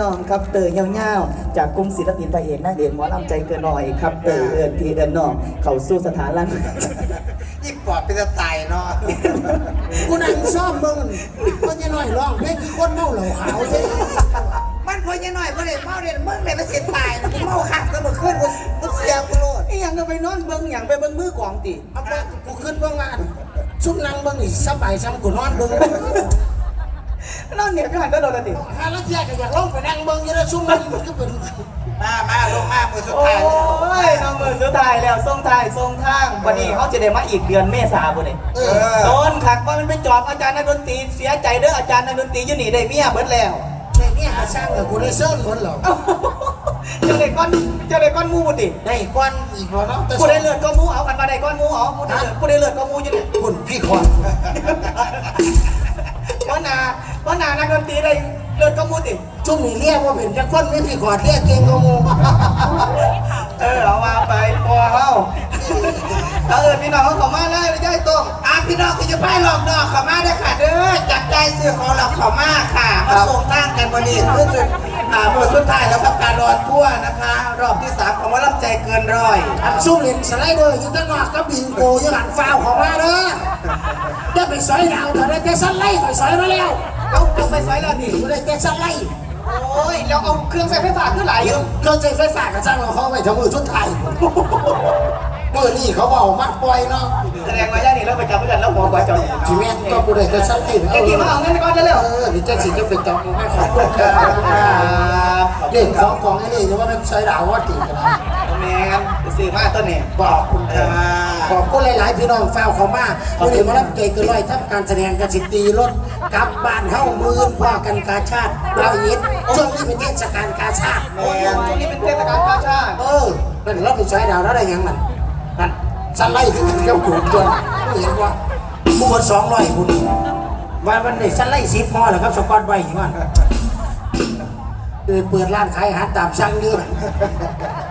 น้องครับเตยเงี้ยวๆจากกลุ่มศิลปินพระเอกนางเอกหมอลำใจเกินหน่อยครับเตยเอินพี่เอินน้องเข้าสู่สถานร่างยิ่งปอดเป็นจะตายเนาะกูนั่งซ่อมมึงมันจะน้อยร้องเพลงคือคนเมาเหล่าขาวใช่มันพอยังหน่อยพอเด็เมาเด็มึงเลยมาเสียตายนะกูเมาขัดก็มาขึ้นกูกูเสียกูโลดไอ้หยังก็ไปนอนเบิ่งหยังไปเบิ่งมือกองติเอาไปกูขึ้นเบื้องงานชุ่มนั่งเบื้องนี่สบายซ้ำกูนอนเบื้อง นอนเหนียบอยู่หันก็โดนและติฮาแล้วเที่ยก็อยากลงไปนั่งเบื้องอยังได้ชุ่มนั่งมันก็เป็นมามาลงมามือสุดโอ้ท้ายเลยยน้องเบิร์สุดท้ายแล้วส่งท้ายส่งทางวันนี้เขาจะได้มาอีกเดือนเมษาบ่นี่เอเอออโดนขักว่ามันไปจอบอาจารย์นักดนตรีเสียใจเด้ออาจารย์นักดนตรีอยู่นี่ได้เมียเบิดแล้ว ในเนี่ยหาช่างเลยกูได้เซิร์นหมดหรอกเอ้าเจ้าได้ก้อนเจ้าได้ก้อนหมูบ่ติได้ก้อนอีกแล้วเนาะแต่กูได้เลือดก้อนหมูเอากันมาได้ก้อนหมูเอากูได้เลือดกูได้เลือดก้อนหมูอยู่นี่คุณพี่คอน เพราะนาเพราะนานักดนตรีได้เลือดก้อนหมูติชุ่มนี่เรียกว่าเป็นจะคนไม่พี่คอนเรียกเก่งกว่าหมูเออเอามาไปพอเฮาเอาเออพี่น้องเขาเข้ามาเลยย่ายต้มอะพี่น้องที่จะไปหลอกดอกเขามาได้อค่ะเด้อจับใจซื้อของหลอกเขามาค่ะมาส่งทางกันวันนี้เพื่อจะอ่ามือสุดท้ายแล้วกับการรอดทั่วนะคะ รอบที่สามของว่ารับใจเกินร้อยอันซุ่มเล่นสไลเดอร์อยู่ตั้งนอกก็บิงโกอยู่หันฟ้าวเของมาเด้อ ได้ไปสอยดาวเถอะได้แต่สันไล่ไปสอยมาแล้ว เอาเอาไปใส่แล้วนี่กูได้แต่สันไล่โอ้ยแล้วเอาเครื่องใส่ไฟฟ้าขึ้นหลายอยู่เครื่องใช้ไฟฟ้ากับจ้างเราเขาไปทำมือชุดไทยเมื่อนี่เขาบอกมัดปล่อยเนาะแสดงว่าย่านี่เราไปจับกันแล้วหัวกว่าจอทีแม่นก็กูได้แต่สันไล่ไอ้ที่มาเอาเงินก่อนเร็วเออนี่เจ้าสิจะไปจับไม่ขอบคุณครับเด็กของกองไอ้นี่จะว่าไม่ใช้ดาวว่าตีกันนะ แมนไปซื้อมาต้นนี่บอกคุณค่ะขอบคุณหลาย ๆ พี่น้องฟ้าวเขามาวันนี้มารับเกยเกินร้อยทำการแสดงกระสิตีรถกลับบ้านเข้ามือพ่อกันกาชาติเรายิดช่วงนี้เป็นเทศกาลกาชาติโอ้ยช่วงนี้เป็นเทศกาลกาชาติเออนั่นเราไปใช้ดาวแล้วได้ยังมันนั่นสันไล่คือเจ้าขุนจนไม่เห็นว่าบุกสองร้อยคุณวันวันนี้สันไล่สิบพอแล้วครับสกอตไว้อยู่มันเออเปิดร้านขายอาหารตามสั่งเยอะ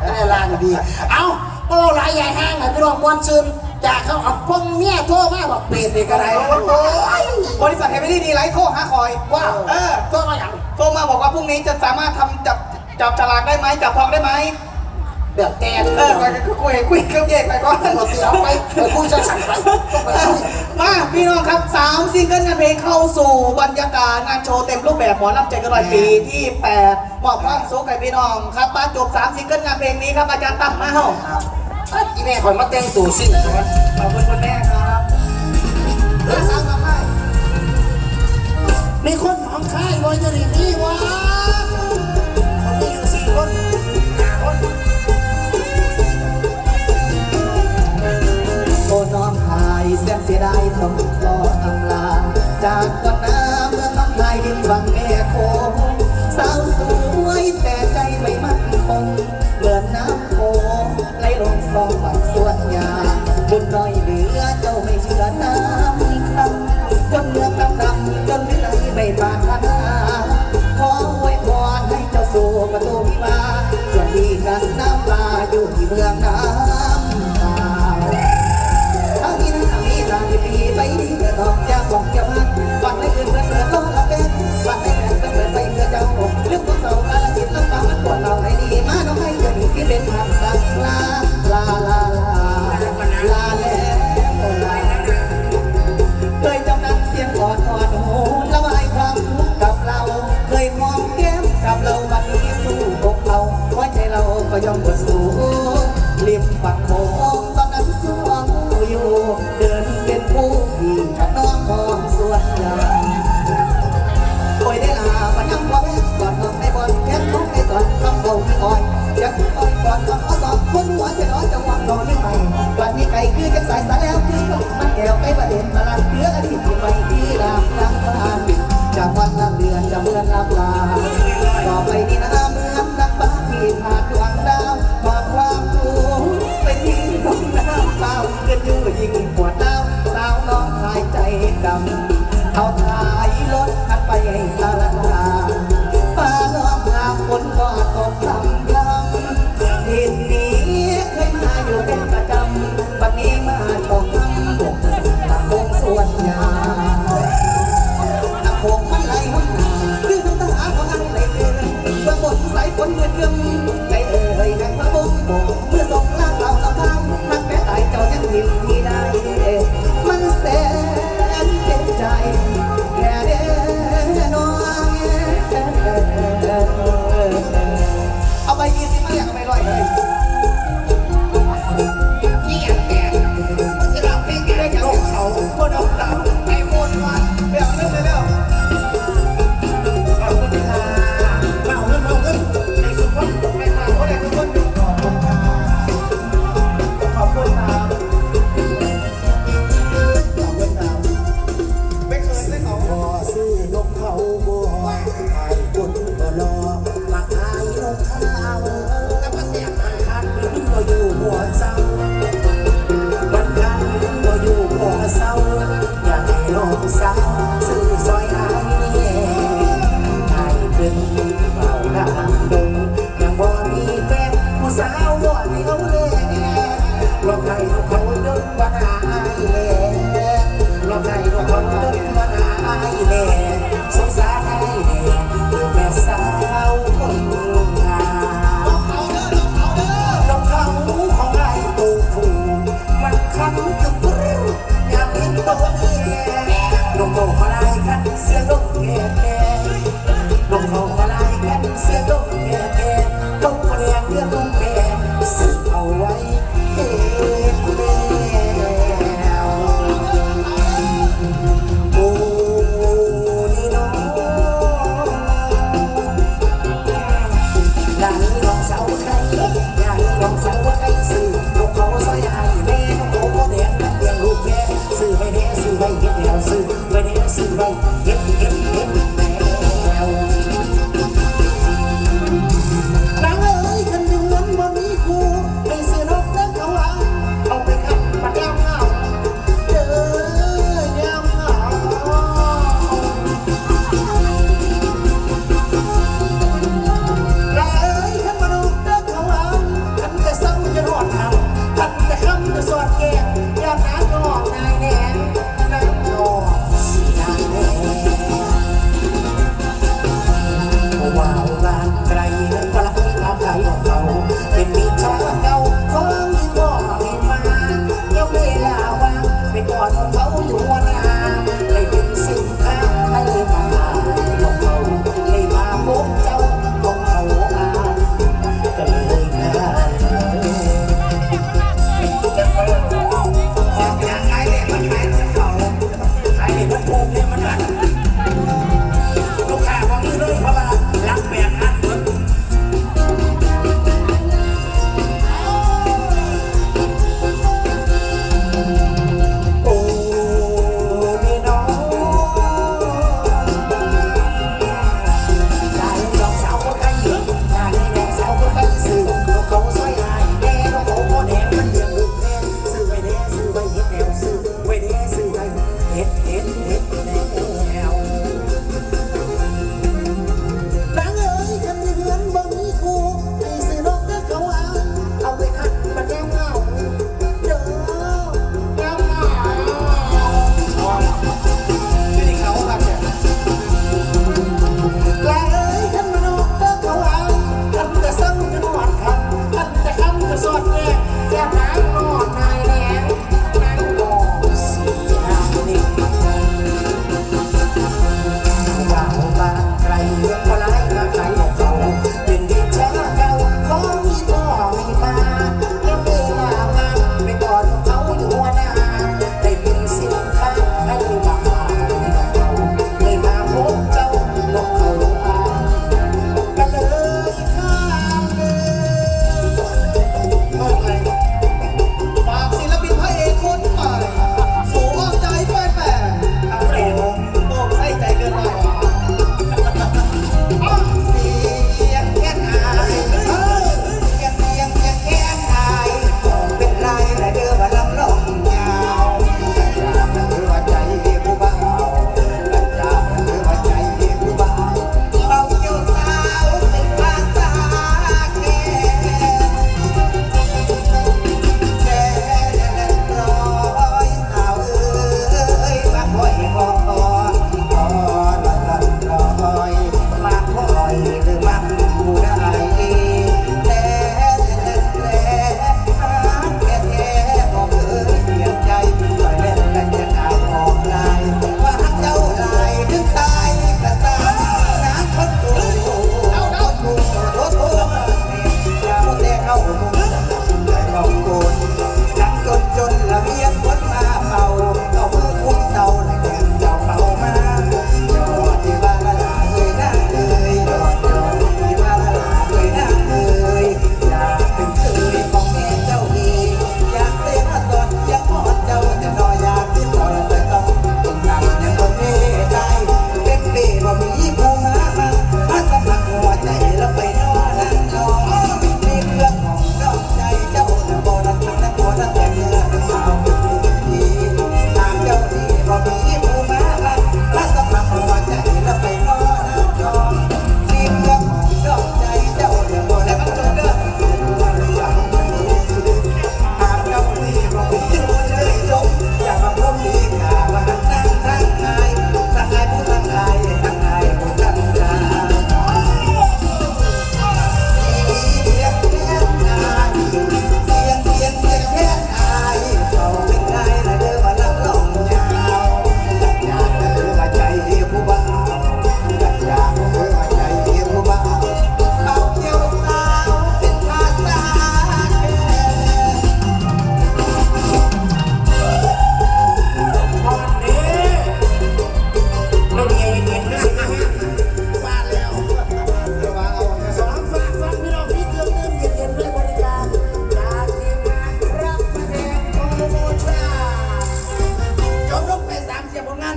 ได้ร้านดี เอาโอ้หลายใหญ่ห้างอะพี่น้องมวนซึนจากเขาเอาพงเมียโทรมาบอกเปลี่ยนเลยก็ได้โอ้ยบริษัทเฮมิลี่ดีไลท์โทรหาคอยว้าวเออโทรมาอย่างโทรมาบอกว่าพรุ่งนี้จะสามารถทำจับจับฉลากได้ไหมจับทองได้ไหม เดือดแตนเออคุยคุยคุยเครื่องแยกไปก่อนปกติเอาไปไปคุยจะสั่งไปไปคุยมาพี่น้องครับสามซิงเกิลงานเพลงเข้าสู่บรรยากาศงานโชว์เต็มรูปแบบหมอลำใจกระดอยปีที่8มอบความสุขให้พี่น้องครับมาจบสามซิงเกิลงานเพลงนี้ครับอาจารย์ตั้มมาเฮ้าอีแม่คอยมาแต่งตัวสิ่งใช่ไหมขอบคุณคุณแม่ครับเรื่องสามทำให้มีคนหนองคายลอยจะดีนี่วะ สียดายต้องรอทำลา จากก่อนหน้าเมื่อน้องหายดินฟังแม่โคงสาวสวยแต่ใจไม่มั่นคงเหมือนน้ำโขงไหลลงคลองฝั่งสวนยาบุญน้อยเหลือเจ้าไม่เชื่อน้ำ เป็นคำสั่งลาลาลาลาลาแล้วลา แก้วไม่ประเด็นมาลังเลือกอดีตที่ไม่ดีรามลังพลานจากวันนั้เดือนจะเบื่อนลับลาต่อไปนี้นะครับ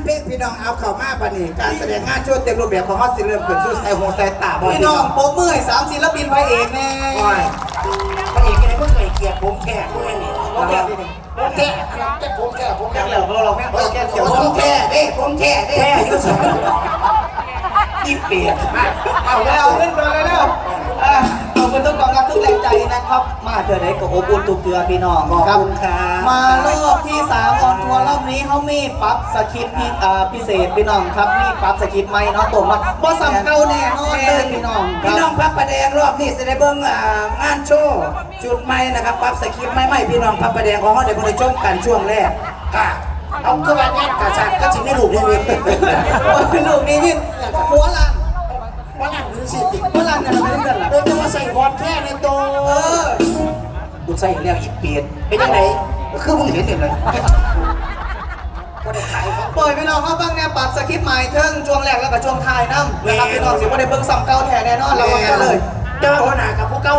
เพลงพี่น้องเอาเข้ามาบัดนี้การแสดงงานโชว์เต็มรูปแบบของฮอตสิเริ่มขึ้นสู้ใส่หูใส่ตาบ่พี่น้องโป๊กมือให้สามศิลปินพระเอกแน่โอ้ยพระเอกยังไงเพิ่งเคยเกลียดผมแค่พวกนี้นี่ผมแค่ผมแค่แค่ผมแค่ผมแค่แล้วเราแม่เราแค่เขียวผมแค่เด้ผมแค่เด้แค่อายุสองอีเปียกเอาแล้วเล่นกันเลยแล้วอะขอบ คุณทุกกองทัพทุกแรงใจนะครับ มาเถอะไหนก็อบอุ่นทุกเตือพี่น้องขอบครับคุณครับมารอบที่สามออนทัวร์รอบนี้เขามีปรับสคริปต์พี่อ่าพิเศษพี่น้องครับมีปรับสคริปต์ใหม่เนาะตัวมาบ่ซ้ำเก่าแน่นอนเลยพี่น้องคพี่น้รัอบงพับประแดงรอบนี้จะได้เบิ่งอ่างานโชว์จุดใหม่นะครับปรับสคริปต์ใหม่ๆพี่น้องพับประแดงของเขาได้บ่ได้ชมกันช่วงแรกกะเอาก็แบบนี้กะชักก็จิไม่ลูกเลยเว้ยลูกนี้พี่หัวลันว่านั่งหรือสิติดหัวลันเนี่ยเราไม่ได้กันหรอโดยจะมาใส่บอลแค่ในตัวเออกูใส่อีกแล้วอีเปียดเป็นยังไงคือมึงเห็นเห็นเลยก็ได้ขายเขาปล่อยพี่น้องเขาบ้างเนี่ยปรับสคริปต์ใหม่เทิงช่วงแรกแล้วก็ช่วงท้ายน้ำนะครับพี่น้องสิว่าได้เบิ่งซ้ำเก่าแท้แน่นอนเราว่ากันเลย เจ้าหัวหน้ากับผู้เก้า